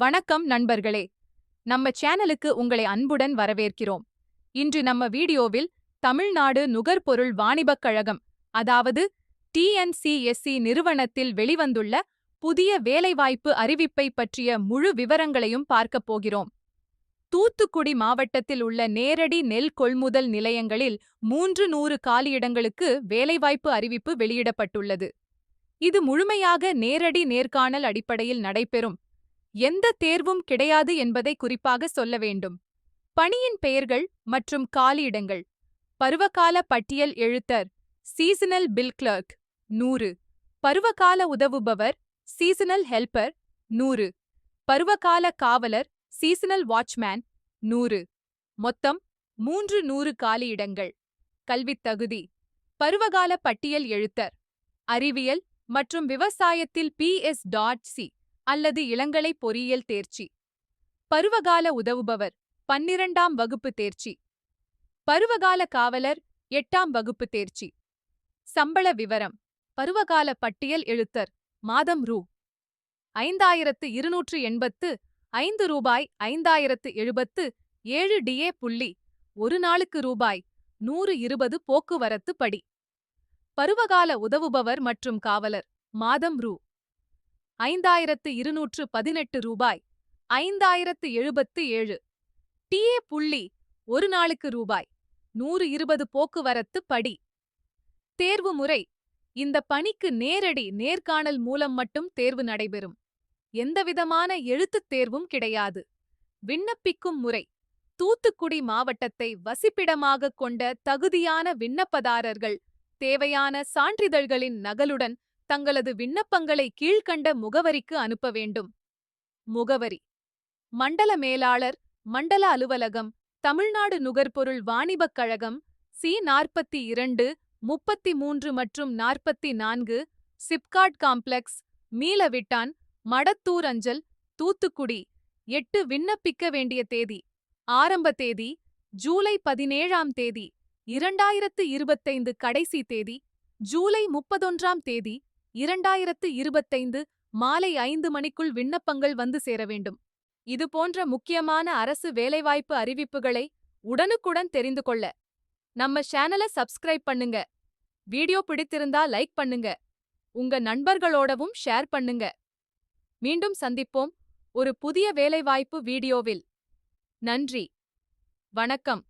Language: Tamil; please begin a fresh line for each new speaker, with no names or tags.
வணக்கம் நண்பர்களே. நம்ம சேனலுக்கு உங்களை அன்புடன் வரவேற்கிறோம். இன்று நம்ம வீடியோவில் தமிழ்நாடு நுகர்பொருள் வாணிபக் கழகம் அதாவது டிஎன்சிஎஸ்சி நிறுவனத்தில் வெளிவந்துள்ள புதிய வேலைவாய்ப்பு அறிவிப்பை பற்றிய முழு விவரங்களையும் பார்க்கப் போகிறோம். தூத்துக்குடி மாவட்டத்தில் உள்ள நேரடி நெல் கொள்முதல் நிலையங்களில் மூன்று நூறு காலியிடங்களுக்கு வேலைவாய்ப்பு அறிவிப்பு வெளியிடப்பட்டுள்ளது. இது முழுமையாக நேரடி நேர்காணல் அடிப்படையில் நடைபெறும். எந்த தேர்வும் கிடையாது என்பதை குறிப்பாக சொல்ல வேண்டும். பணியின் பெயர்கள் மற்றும் காலியிடங்கள். பருவகால பட்டியல் எழுத்தர் சீசனல் பில் கிளர்க் நூறு. பருவகால உதவுபவர் சீசனல் ஹெல்பர் நூறு. பருவகால காவலர் சீசனல் வாட்ச்மேன் நூறு. மொத்தம் மூன்று நூறு காலியிடங்கள். கல்வித் தகுதி. பருவகால பட்டியல் எழுத்தர் அறிவியல் மற்றும் விவசாயத்தில் பிஎஸ் டாட் சி அல்லது இளங்கலை பொறியியல் தேர்ச்சி. பருவகால உதவுபவர் பன்னிரண்டாம் வகுப்பு தேர்ச்சி. பருவகால காவலர் எட்டாம் வகுப்பு தேர்ச்சி. சம்பள விவரம் பருவகால பட்டியல் எழுத்தர் மாதம் ரூ. ஐந்தாயிரத்து இருநூற்று எண்பத்து ஐந்து ரூபாய் ஐந்தாயிரத்து எழுபத்து ஏழு டிஏ புள்ளி ஒரு நாளுக்கு ரூபாய் நூறு இருபது போக்குவரத்து படி. பருவகால உதவுபவர் மற்றும் காவலர் மாதம் ரூ. ஐந்தாயிரத்து இருநூற்று பதினெட்டு ரூபாய். ஐந்தாயிரத்து எழுபத்து ஏழு. டிஏ புள்ளி ஒரு நாளுக்கு ரூபாய். நூறு இருபது போக்குவரத்து படி. தேர்வு முறை. இந்த பணிக்கு நேரடி நேர்காணல் மூலம் மட்டும் தேர்வு நடைபெறும். எந்தவிதமான எழுத்துத் தேர்வும் கிடையாது. விண்ணப்பிக்கும் முறை. தூத்துக்குடி மாவட்டத்தை வசிப்பிடமாகக் கொண்ட தகுதியான விண்ணப்பதாரர்கள் தேவையான சான்றிதழ்களின் நகலுடன் தங்களது விண்ணப்பங்களை கீழ்கண்ட முகவரிக்கு அனுப்ப வேண்டும். முகவரி மண்டல மேலாளர் மண்டல அலுவலகம் தமிழ்நாடு நுகர்பொருள் வாணிபக் கழகம் சி நாற்பத்தி இரண்டு முப்பத்தி மூன்று மற்றும் நாற்பத்தி நான்கு சிப்காட் காம்ப்ளெக்ஸ் மீளவிட்டான் மடத்தூர் அஞ்சல் தூத்துக்குடி. எட்டு விண்ணப்பிக்க வேண்டிய தேதி ஆரம்ப தேதி ஜூலை பதினேழாம் தேதி இரண்டாயிரத்து இருபத்தைந்து கடைசி தேதி ஜூலை முப்பதொன்றாம் தேதி இரண்டாயிரத்து இருபத்தைந்து மாலை ஐந்து மணிக்குள் விண்ணப்பங்கள் வந்து சேர வேண்டும். இது போன்ற முக்கியமான அரசு வேலைவாய்ப்பு அறிவிப்புகளை உடனுக்குடன் தெரிந்து கொள்ள நம்ம சேனலை சப்ஸ்கிரைப் பண்ணுங்க. வீடியோ பிடித்திருந்தா லைக் பண்ணுங்க. உங்க நண்பர்களோடவும் ஷேர் பண்ணுங்க. மீண்டும் சந்திப்போம் ஒரு புதிய வேலைவாய்ப்பு வீடியோவில். நன்றி. வணக்கம்.